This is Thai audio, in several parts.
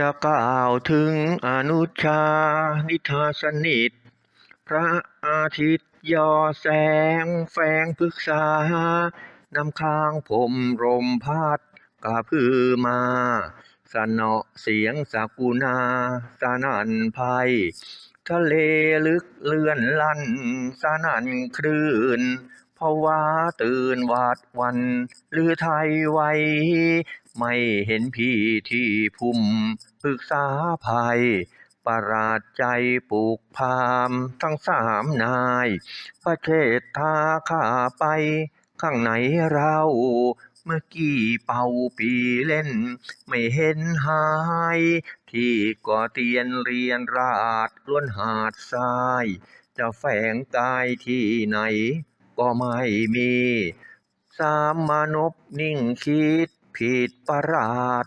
จะกล่าวถึงอนุชา นิทาสนิท พระอาทิตย์ยอแสง แฝงพฤกษานำค้างผมรมพัดกระพือมา สนอเสียงสากุณาสานันภัย ทะเลลึกเลื่อนลั่น สานันคลื่นภาวะตื่นหวาดวัน หรือไทยไว ไม่เห็นพี่ที่พุ่มปรึกษาภัย ประหลาดใจปลูกพามทั้งสามนาย ประเทศทาข้าไปข้างไหนเราเมื่อกี้เป่าปีเล่น ไม่เห็นหาย ที่ก่อเตียนเรียนราดล้วนหาดทราย จะแฝงกายที่ไหน ก็ไม่มี สามมานพนิ่งคิด ผิดประหลาด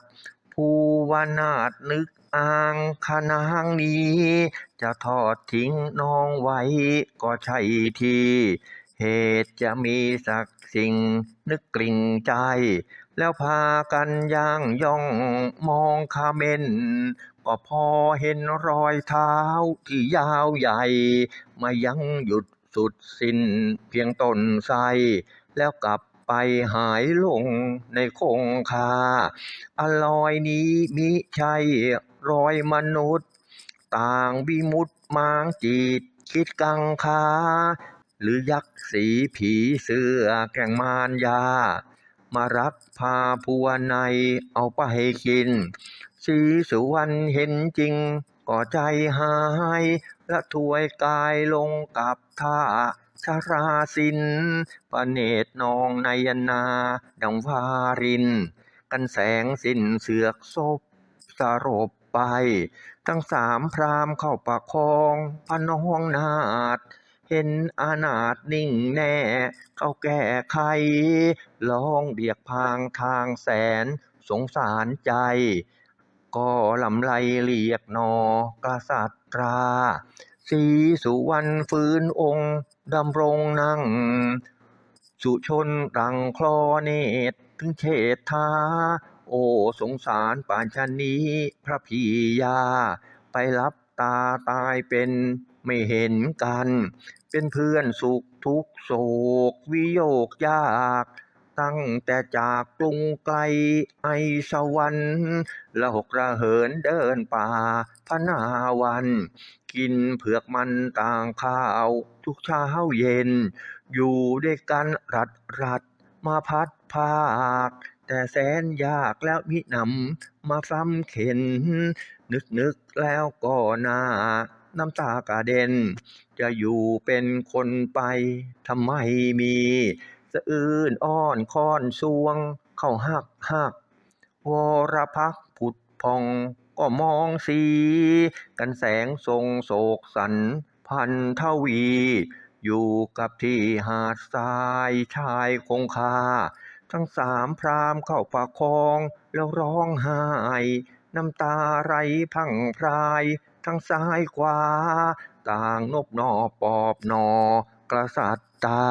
ผู้วนาดนึกอ้างขนางนี้ จะทอดทิ้งน้องไว้ก็ใช่ทีเหตุจะมีสักสิ่งนึกกลิ่งใจ แล้วพากันย่างย่องมองคาเมนก็พอเห็นรอยเท้าที่ยาวใหญ่ มายังหยุดสุดสิ้นเพียงต้นไทรแล้วกลับ ไปหายลงในคงคาอลอยนี้มิใช่รอยมนุษย์ ต่างบิมุดมางจีดคิดกังคา หรือยักษ์สีผีเสื้อแก่งมารยา มารักพาผัวในเอาไปกิน สีสุวรรณเห็นจริงก็ใจหาย และถวยกายลงกับท่า ชาราสินประเนตรนองนายนาดังวาริน กันแสงสิ้นเสือกศพสรบไป ทั้งสามพรามเข้าประคองพน้องนาดเห็นอานาถนิ่งแน่ เข้าแก้ไขลองเบียกพางทางแสนสงสารใจ ก็ลำไรเรียกนอกษัตรา สีสุวรรณฟื้นองค์ดำรงนั่ง สุชนรังคลอเนตรถึงเฉดทาโอสงสารป่านชนนี้พระพียา ไปรับตาตายเป็นไม่เห็นกัน เป็นเพื่อนสุขทุกโศกวิโยกยาก ตั้งแต่จากกรุงไกลไอสวรรค์ละหกระเหินเดินป่าพนาวัน กินเผือกมันต่างข้าว ทุกเช้าเย็น อยู่ด้วยกันรัดรัดมาพัดภาค แต่แสนยากแล้วมิหนำมาซ้ำเข็น นึกนึกแล้วก็น่าน้ำตากระเด็น จะอยู่เป็นคนไปทำไมมี สะอื้นอ้อนค้อนสวง เข้าหักหัก วรพักผุดพอง ก็มองสี กันแสงทรงโศกสัน พันทวี อยู่กับที่หาดทรายชายคงคา ทั้งสามพรามเข้าประคองแล้วร้องไห้ น้ำตาไหลพังพราย ทั้งซ้ายขวา ต่างนบนอปอบนอ กษัตริย์ตา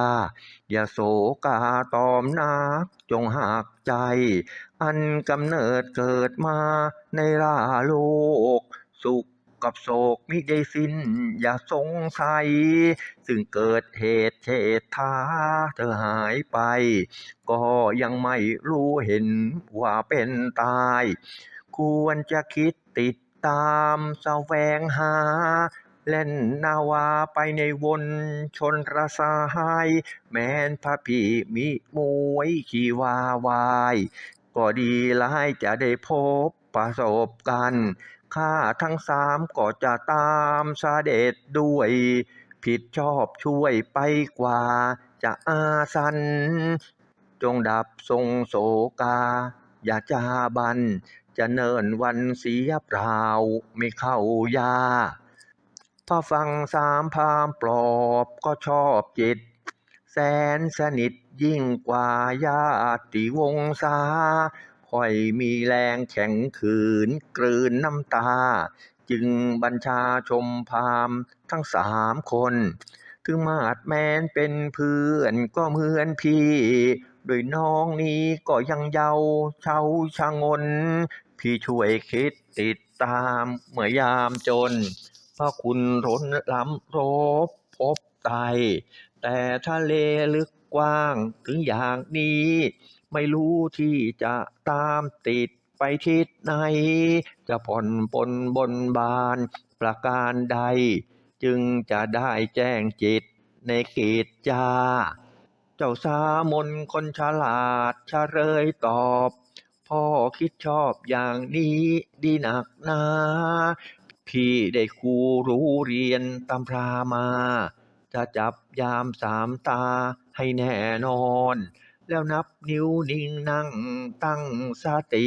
อย่าโศกาตอมนัก จงหักใจ อันกำเนิดเกิดมาในราโลก สุขกับโศกมิได้สิ้น อย่าสงสัย ซึ่งเกิดเหตุเฉดทาเธอหายไป ก็ยังไม่รู้เห็นว่าเป็นตาย ควรจะคิดติดตามแสวงหา เล่นนาวาไปในวนชนระสายแมนพระพี่มิมวยขี่วาวาย ก็ดีหลายจะได้พบประสบกันข้าทั้งสามก็จะตามสเสด็จด้วย ผิดชอบช่วยไปกว่าจะอาสัน จงดับทรงโศกา อย่าจาบัน จะเนินวันเสียเปล่าไม่เข้ายา พอฟังสามพามปลอบก็ชอบจิต แสนสนิทยิ่งกว่าญาติวงศาค่อยมีแรงแข็งขืนกลืนน้ำตา จึงบัญชาชมพามทั้งสามคน ถึงมาดแมนเป็นเพื่อนก็เหมือนพี่ โดยน้องนี้ก็ยังเยาว์เชาชะงน พี่ช่วยคิดติดตามเมื่อยามจน พระคุณร้นล้ำรบพบไตแต่ทะเลลึกกว้างถึงอย่างนี้ ไม่รู้ที่จะตามติดไปทิศไหน จะผ่อนปลนบนบานประการใด จึงจะได้แจ้งจิตในเขตจา เจ้าสามนคนฉลาดเฉลยตอบ พ่อคิดชอบอย่างนี้ดีหนักนา พี่ได้ครูรู้เรียนตำรามา จะจับยามสามตาให้แน่นอน แล้วนับนิ้วนิ่งนั่งตั้งสติ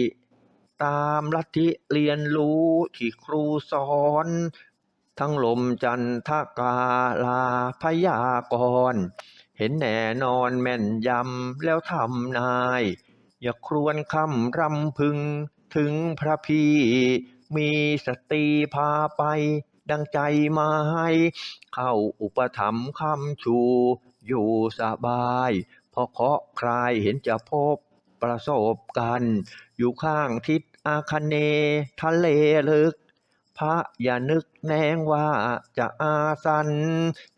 ตามลัทธิเรียนรู้ที่ครูสอน ทั้งลมจันทกาลาพยากร เห็นแน่นอนแม่นยำแล้วทำนาย อย่าครวนคำรำพึงถึงพระพี่ มีสตรีพาไป ดังใจไม้เข้าอุปถัมภ์คำชู อยู่สบาย พอเคาะคลายเห็นจะพบประสบกัน อยู่ข้างทิศอาคเน ทะเลลึก พระอย่านึกแนงว่าจะอาสัน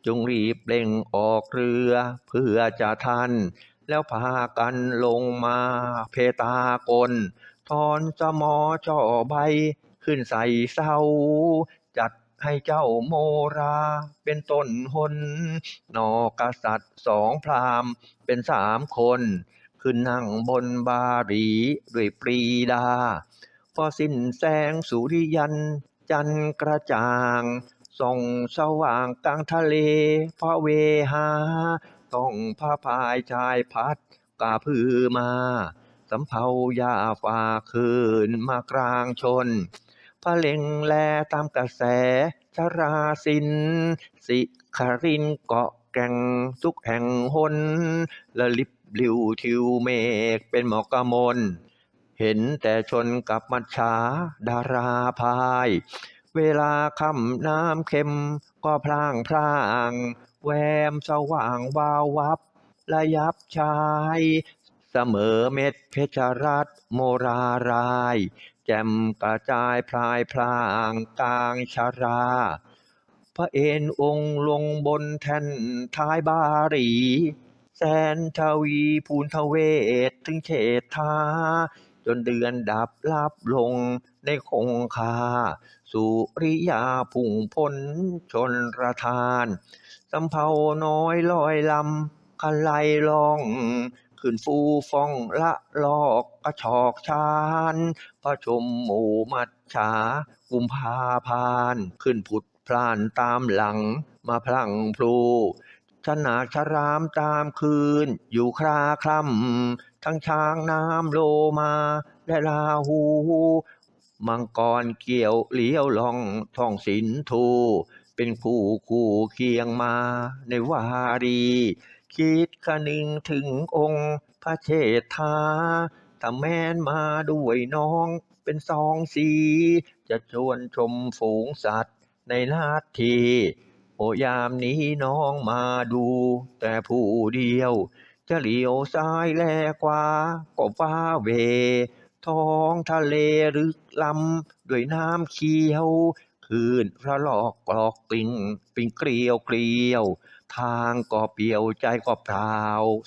จงรีบเร่งออกเรือ เพื่อจะทัน แล้วพากันลงมาเพตากล ทอนสมอจ่อใบ ขึ้นใส่เสาจัดให้เจ้าโมราเป็นต้นหนนอกษัตริย์สองพราหมณ์เป็นสามคน ขึ้นนั่งบนบารีด้วยปรีดา พอสิ้นแสงสุริยัน จันกระจ่างส่องสว่างกลางทะเลพระเวหา ต้องพาพายชายพัดกาพือมาสำเภายาฝ่าคืนมากลางชน พระเล็งแลตามกระแสชราสิน สิคารินเกาะแก่งทุกแห่งหนละลิบลิวทิวเมฆเป็นหมอกกมล เห็นแต่ชนกับมัจฉาดาราพาย เวลาค่ำน้ำเค็มก็พลางพลาง แวมสว่างวาววับระยับชาย เสมอเม็ดเพชรรัตโมราราย แจ่มกระจายพลายพลางกลางชารา พระเอ็นองค์ลงบนแท่นท้ายบารี แสนทวีภูนทเวศถึงเฉดทาจนเดือนดับลับลงในคงคา สุริยาพุ่งพ้นชนระทาน สำเภาน้อยลอยลำคันไลล่อง ขึ้นฟูฟ่องละลอกกระชอกชานพระชมหมู่มัจฉากุมภาพาน ขึ้นผุดพลานตามหลังมาพลังพลูชนาชรามตามคืน อยู่คราคล่ำทั้งช้างน้ำโลมา และลาหู มังกรเกี่ยวเลี้ยวลองท่องสินทู เป็นคู่คู่เคียงมาในวารี คิดคนึงถึงองค์พระเชษฐาถ้าแม้นมาด้วยน้องเป็นสองสี จะชวนชมฝูงสัตว์ในนาทีโอยามนี้น้องมาดู แต่ผู้เดียว จะเหลียวซ้ายแลขวาก็ฟ้าเว ท้องทะเลลึกลำด้วยน้ำเขียว คืนพระลอกกรอกปิงปิงเกลียวเกลียว ทางก็เปี่ยวใจก็เปล่า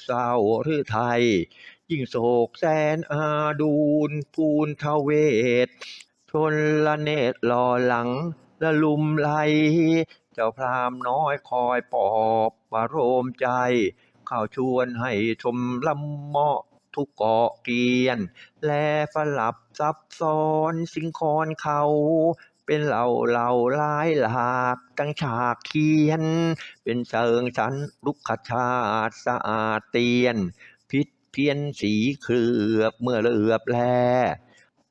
เศร้าหรือไทย ยิ่งโศกแสนอาดูนพูนทเวศชนละเนตรรอหลังละลุมไหลเจ้าพรามน้อยคอยปอบประโรมใจเข้าชวนให้ชมลำเมาะทุกเกาะเกียน แลฝลับซับซ้อนสิงคอนเขา เป็นเหล่าเหล่าลายหลากตั้งฉากเขียน เป็นเชิงชั้นลุกขชาติสะอาดเตียน พิษเพี้ยนสีเคลือบเมื่อเลือบแล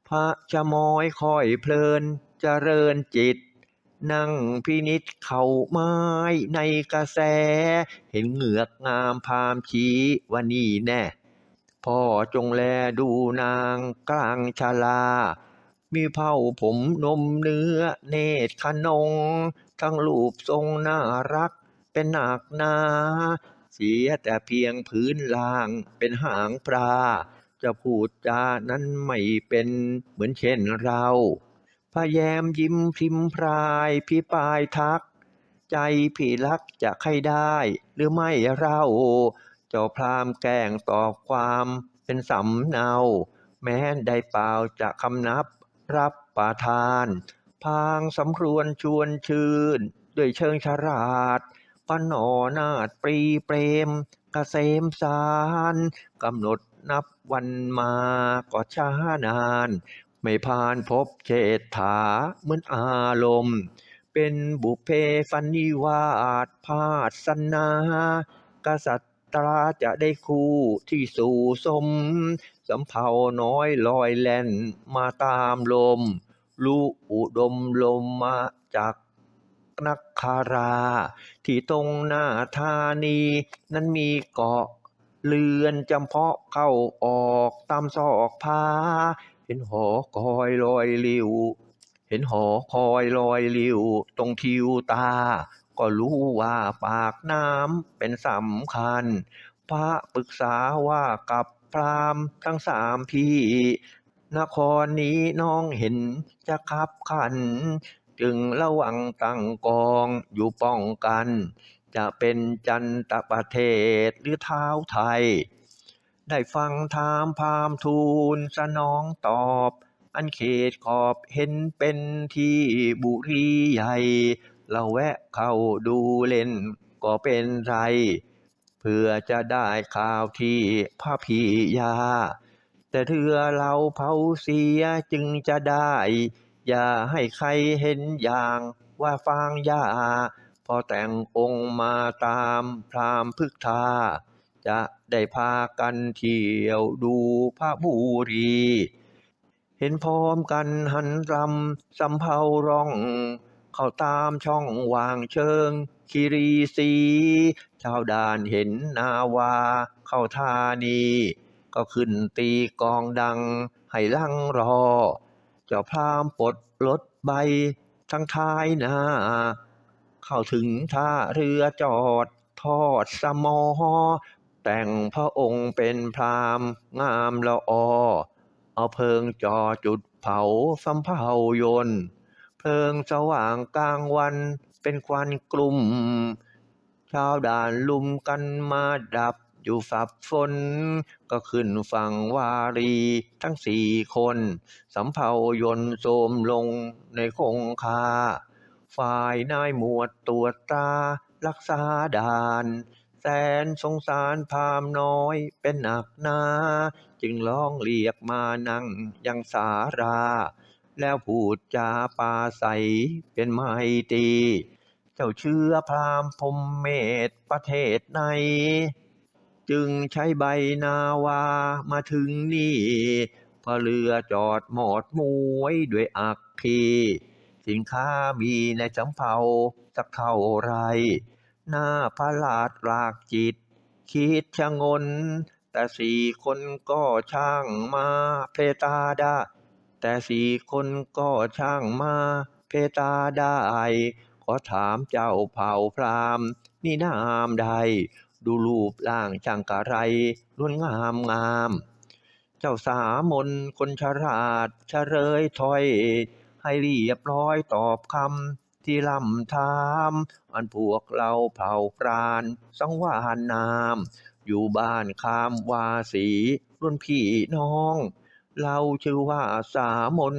พระจะมอยคอยเพลินเจริญจิต นั่งพินิษเข่าไม้ในกระแส เห็นเหงือกงามพามชี้ว่านี่แน่พ่อจงแลดูนางกลางชาลา มีเผาผมนมเนื้อเนตรขนง ทั้งรูปทรงน่ารักเป็นหนักหนาเสียแต่เพียงพื้นล่างเป็นหางปลา จะพูดจานั้นไม่เป็นเหมือนเช่นเราพะแยมยิ้มพิมพรายพี่ปายทัก ใจพี่รักจะใครได้ หรือไม่เรา เจ้าพรามแกล้งตอบความเป็นสำเนา แม้ได้เปล่าจะคำนับ รับประทาน พางสำรวนชวนชื่น ด้วยเชิงฉลาดปนอนาดปรีเปรมกเกษมสารกำหนดนับวันมาก็ช้านาน ไม่ผ่านพบเจตถาเหมือนอารมณ์ เป็นบุเพฟันนิวาสพาสนา กษัตร ตาจะได้คู่ที่สู่สม สำเภาน้อยลอยแล่นมาตามลมรูอุดมลมมาจากนักคารา ที่ตรงหน้าธานี นั้นมีเกาะเรือนจำเพาะเข้าออกตามซอกพาเห็นหอคอยลอยลิว เห็นหอคอยลอยลิว ตรงทิวตา ก็รู้ว่าปากน้ำเป็นสำคัญ พระปรึกษาว่ากับพรามทั้งสามพี่ นครนี้น้องเห็นจะขับขัน จึงระวังตั้งกองอยู่ป้องกัน จะเป็นจันตประเทศหรือเท้าไทย ได้ฟังถามพรามทูลสนองตอบ อันเขตขอบเห็นเป็นที่บุรีใหญ่ เราแวะเข้าดูเล่นก็เป็นไรเพื่อจะได้ข่าวที่พระพียา แต่เถือเราเผาเสียจึงจะได้ อย่าให้ใครเห็นอย่างว่าฟางยา พอแต่งองค์มาตามพรามพึกทา จะได้พากันเที่ยวดูพระบุรี เห็นพร้อมกันหันรำสำเภาร้อง เข้าตามช่องวางเชิงคิรีสีชาวด่านเห็นนาวา เข้าธานี ก็ขึ้นตีกองดัง ให้ลังรอ เจ้าพรามปลดรถใบทั้งท้ายนา เข้าถึงท่าเรือจอดทอดสมอ แต่งพระองค์เป็นพรามงามละออเอาเพิงจอจุดเผาสำเภายนต์ เพลิงสว่างกลางวันเป็นควันกลุ่ม ชาวด่านลุมกันมาดับอยู่ฝับฝนก็ขึ้นฝั่งวารีทั้งสี่คนสำเภายนโสมลงในคงคา ฝ่ายนายหมวดตรวจตารักษาด่าน แสนสงสารพามน้อยเป็นหนักหนา จึงร้องเรียกมานั่งยังสารา แล้วพูดจาปาใสเป็นไมตรีเจ้าเชื่อพราหมณ์พมเมธประเทศไหนจึงใช้ใบนาวามาถึงนี่พอเรือจอดหมอดมวยด้วยอักขีสินค้ามีในสำเภาสักเท่าไร หน้าพระลาดลากจิต คิดชะงน แต่สี่คนก็ช่างมาเพตาได้ แต่สี่คนก็ช่างมา เพตาได้ ขอถามเจ้าเผ่าพราหมณ์นี่นามใด ดูรูปร่างช่างกะไรล้วนงามงาม เจ้าสามนคนฉลาดเฉลยถอย ให้เรียบร้อยตอบคำที่ลำถามอันพวกเราเผ่าปราณสังวานนาม อยู่บ้านคามวาสีรุ่นพี่น้อง เราชื่อว่าสามน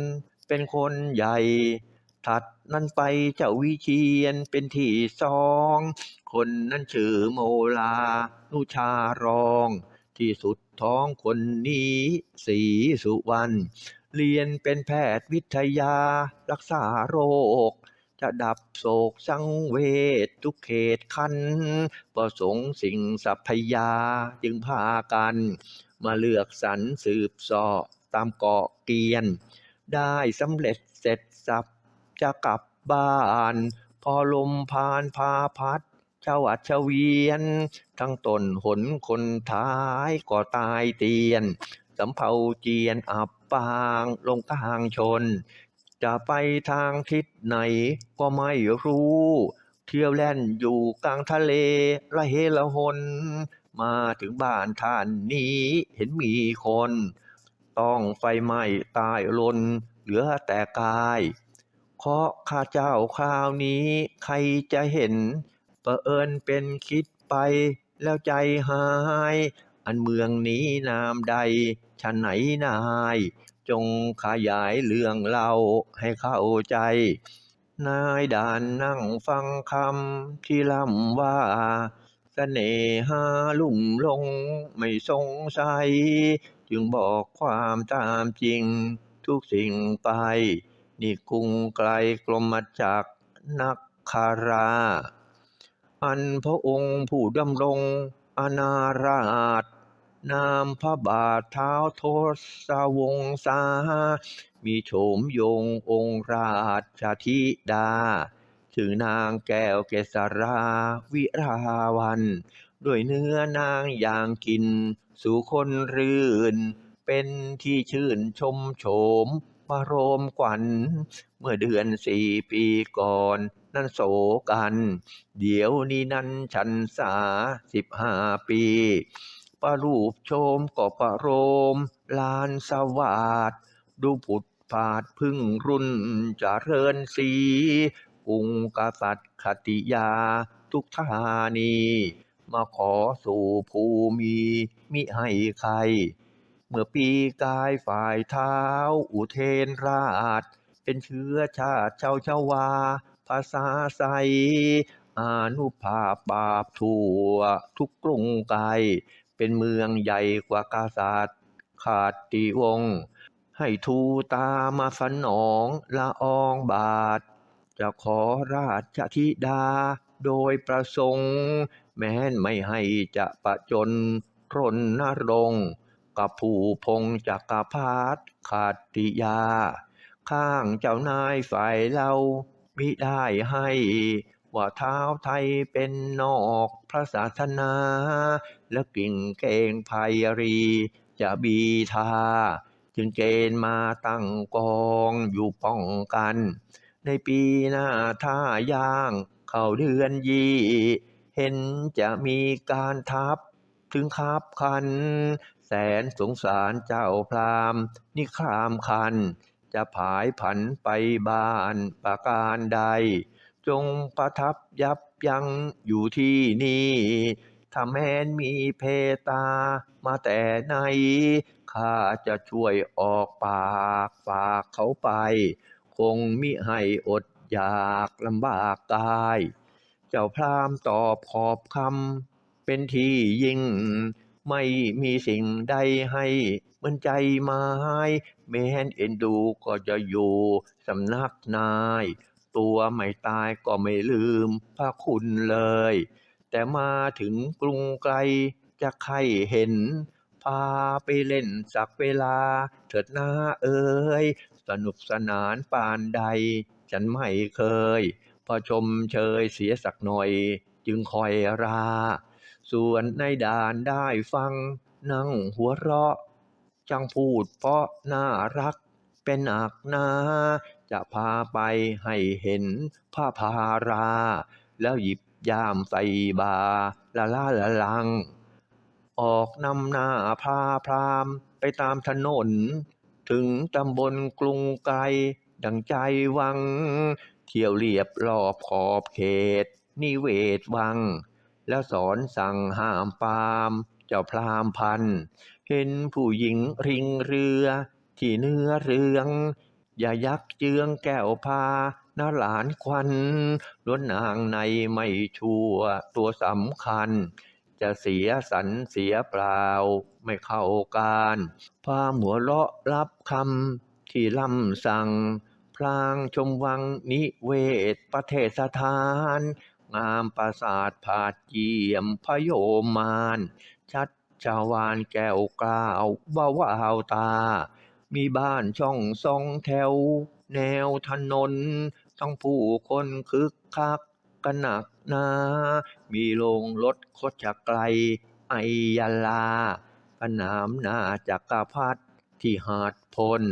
เป็นคนใหญ่ ถัดนั้นไปเจ้าวิเชียนเป็นที่สอง คนนั้นชื่อโมลา นุชารอง ที่สุดท้องคนนี้สีสุวรรณเรียนเป็นแพทย์วิทยารักษาโรค จะดับโศกสังเวชทุกเขตคันประสงค์สิ่งสัพพยาจึงพากัน มาเลือกสรรสืบสาะ ตามเกาะเกียน ได้สำเร็จเสร็จสับจะกลับบ้าน พอลมพานพาพัดชาวัดเวียน ทั้งตนหนคนท้ายก็ตายเตียน สำเภาเจียนอับปางลงกลางชน จะไปทางทิศไหนก็ไม่รู้ เที่ยวแล่นอยู่กลางทะเลละเฮละหนมาถึงบ้านท่านนี้เห็นมีคน ต้องไฟไหม้ตายลนเหลือแต่กาย เคาะข้าเจ้าคราวนี้ใครจะเห็นเอิญเป็นคิดไปแล้วใจหาย อันเมืองนี้นามใดฉันไหนนาย จงขยายเรื่องเล่าให้เข้าใจ นายด่านนั่งฟังคำที่ล่ำว่าเสน่หาลุ่มหลงไม่สงสัย จึงบอกความตามจริง ทุกสิ่งไป นี่กรุงไกลกลมจากนักคารา อันพระองค์ผู้ดำรงอนาราชนามพระบาทเท้าทศวงศามีโฉมยงองค์ราชธิดาชื่อนางแก้วเกษราวิราวัน ด้วยเนื้อนางอย่างกิน สู่คนรื่น เป็นที่ชื่นชมโฉมมารมกวันเมื่อเดือนสี่ปีก่อน นั้นโศกัน เดี๋ยวนี้นั้นฉันสาสิบห้าปีประรูปโฉมก็ประโรม ลานสวัสดดูผุดผาดพึ่งรุ่นเริญสีกุงกษัตริย์ขติยาทุกธานี มาขอสู่ภูมิมิให้ใคร เมื่อปีกายฝ่ายเท้า อุเทนราช เป็นเชื้อชาติชาวชาวา ภาษาไสยอานุภาพบาปทั่วทุกกรุงไกลเป็นเมืองใหญ่กว่ากาศาสตร์ขาดติวง ให้ทูตามาสนองละอองบาท จะขอราชธิดาโดยประสงค์ แม้นไม่ให้จะประจนรนนรงกับผู้พงจักรพรรดิขาดติยา ข้างเจ้านายฝ่ายเรามิได้ให้ว่าเท้าไทยเป็นนอกพระศาสนา และกิ่งเกงไพรีจะบีทา จึงเกณฑ์มาตั้งกองอยู่ป้องกัน ในปีหน้าท่ายาง เข้าเดือนยี่ เห็นจะมีการทับถึงคับคัน แสนสงสารเจ้าพรามนี่ครามคัน จะผายผันไปบ้านประการใด จงประทับยับยั้งอยู่ที่นี่ถ้าแม้นมีเพตามาแต่ไหนข้าจะช่วยออกปากฝากเขาไป คงมิให้อดอยากลำบากกาย จ้าพรามตอบขอบคำเป็นที่ยิ่ง ไม่มีสิ่งใดให้มือนใจไม้แม้นเอ็นดูก็จะอยู่สำนักนาย ตัวไม่ตายก็ไม่ลืมพระคุณเลย แต่มาถึงกรุงไกลจะใครเห็น พาไปเล่นสักเวลาเถิดหน้าเอ่ยสนุกสนานปานใด ฉันไม่เคย พอชมเชยเสียสักหน่อย จึงคอยรา ส่วนในด่านได้ฟัง นั่งหัวเราะ จังพูดเพราะน่ารักเป็นอักนา จะพาไปให้เห็นผ้าพารา แล้วหยิบยามใส่บาละล่าละลัง ออกนำหน้าพาพรามไปตามถนน ถึงตำบลกรุงไกลดังใจวัง เที่ยวเรียบรอบขอบเขต นิเวศวัง แล้วสอนสั่งห้ามปามเจ้าพรามพัน เห็นผู้หญิงริงเรือ ที่เนื้อเรือง อย่ายักเจืองแก้วพานาหลานควันล้วนนางในไม่ชั่วตัวสำคัญ จะเสียสันเสียเปล่า ไม่เข้าการพาหัวเราะรับคำที่ล่ำสั่ง พลางชมวังนิเวศประเทศทาน งามปราสาทผาดเยี่ยมพโยมาน ชัดชาวานแก้วกล้าวว่าวาวตา มีบ้านช่องสองแถว แนวถนน ทั้งผู้คนคึกคักกันหนักหนา มีโรงรถโคดจักไกลไอยาลาสนามหน้าจักรพรรดิที่หาดพล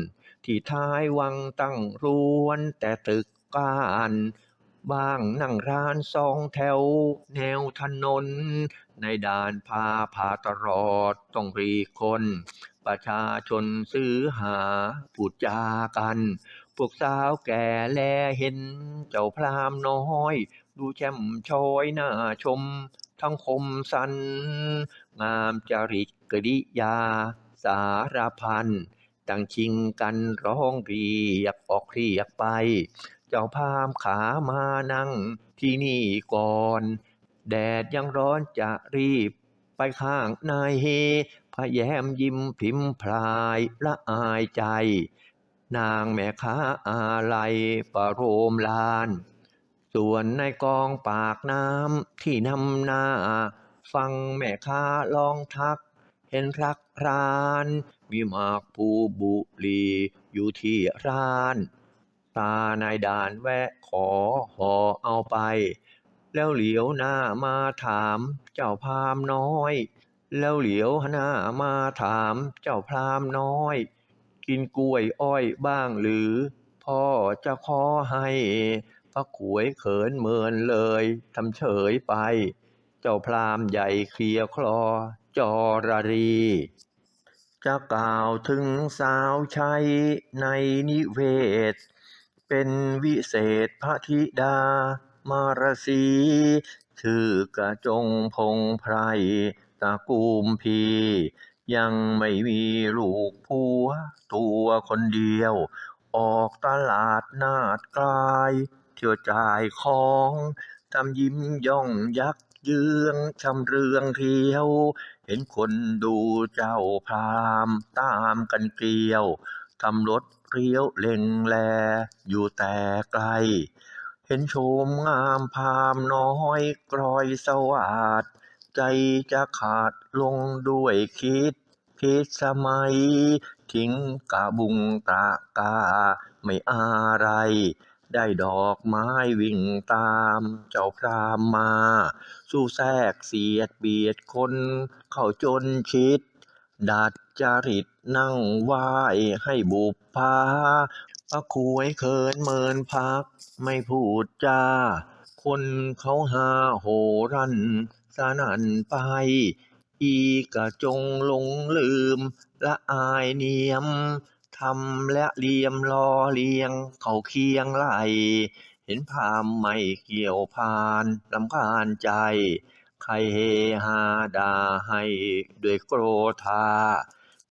ที่ท้ายวังตั้งรวนแต่ตึกการบ้างนั่งร้านสองแถวแนวถนน ในด่านพาผ่าตลอดต้องรีคน ประชาชนซื้อหาพูดจากัน พวกสาวแก่แลเห็นเจ้าพรามน้อย ดูแช่มช้อยหน้าชม ทั้งคมสัน งามจริตกริยาสารพัน ตั้งชิงกันร้องเรียกออกเรียกไป เจ้าพามขามานั่งที่นี่ก่อน แดดยังร้อนจะรีบไปข้างในพะแย้มยิ้มพิมพลายละอายใจ นางแม่ค้าอะไรประโรมลาน ส่วนในกองปากน้ำที่นำหน้า ฟังแม่ค้าลองทัก เห็นรักราน มีมากผูบุรีอยู่ที่ร้าน ตานายด่านแวะขอห่อเอาไป แล้วเหลียวหน้ามาถามเจ้าพรามน้อย แล้วเหลียวหน้ามาถามเจ้าพรามน้อย กินกล้วยอ้อยบ้างหรือ พ่อจะขอให้พระขวยเขินเมินเลยทำเฉยไป เจ้าพรามใหญ่เคลียคลอจอรรี จะกล่าวถึงสาวใช้ในนิเวศ เป็นวิเศษพระธิดามารสีชื่อกระจงพงไพรตะกูมพี ยังไม่มีลูกผัวตัวคนเดียว ออกตลาดนาดกลาย เที่ยวจ่ายของทำยิ้มย่องยักเยืองชำเรืองเที่ยวเห็นคนดูเจ้าพรามตามกันเกลียว ทำรถเลี้ยวเล็งแล อยู่แต่ไกล เห็นโฉมงามพรามน้อยกรอยสวาดใจจะขาดลงด้วยคิดผิดสมัย ทิ้งกะบุงตะกาไม่อะไร ได้ดอกไม้วิ่งตามเจ้าพรามมา สู้แทรกเสียดเบียดคน เข้าจนชิด ดัดจริตนั่งไหว้ให้บุปผาพระขวยเขินเมินพักไม่พูดจา คนเขาหาโหรันสนันไป อีกะจงหลงลืมละอายเนียม ทำและเลียมรอเลียง เขาเคียงไหล เห็นพามไม่เกี่ยวพานลำคาญใจ ใครเฮฮาด่าให้ด้วยโกรธา